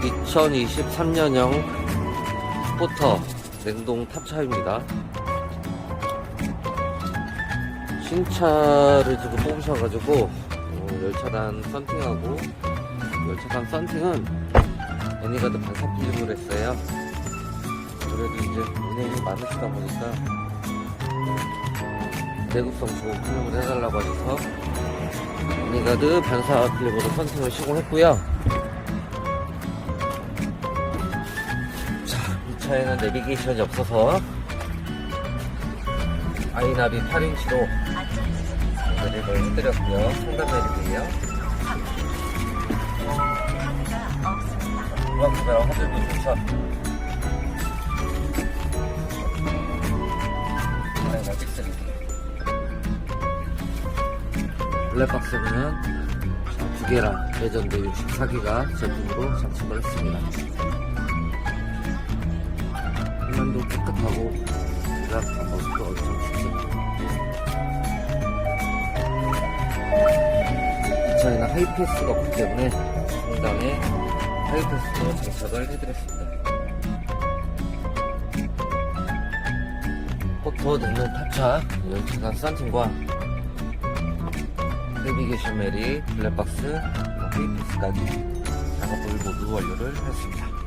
2023년형 포터 냉동 탑차입니다. 신차를 지금 뽑으셔가지고 어, 열차단 썬팅하고 열차단 썬팅은 애니가드 반사 필름을 했어요. 그래도 이제 운행이 많으시다 보니까 내구성 좋은 필름을 해달라고 하셔서 애니가드 반사 필름으로 썬팅을 시공했고요. 차에는 내비게이션이 없어서 아이나비 8인치로 내립을 해드렸고요. 상단 내립이에요. 중앙 카메라 화질도 좋죠. 카메라 픽셀이. 블랙박스는 두 개랑 레전드 64기가 제품으로 장착을 했습니다. 드랍한 모습도 엄청 좋죠. 이 차에는 하이패스가 없기 때문에 상단에 하이패스로 장착을 해드렸습니다. 포토 냉동 탑차 열차간 썬팅과 내비게이션 메리 블랙박스 하이패스까지 작업을 모두 완료를 했습니다.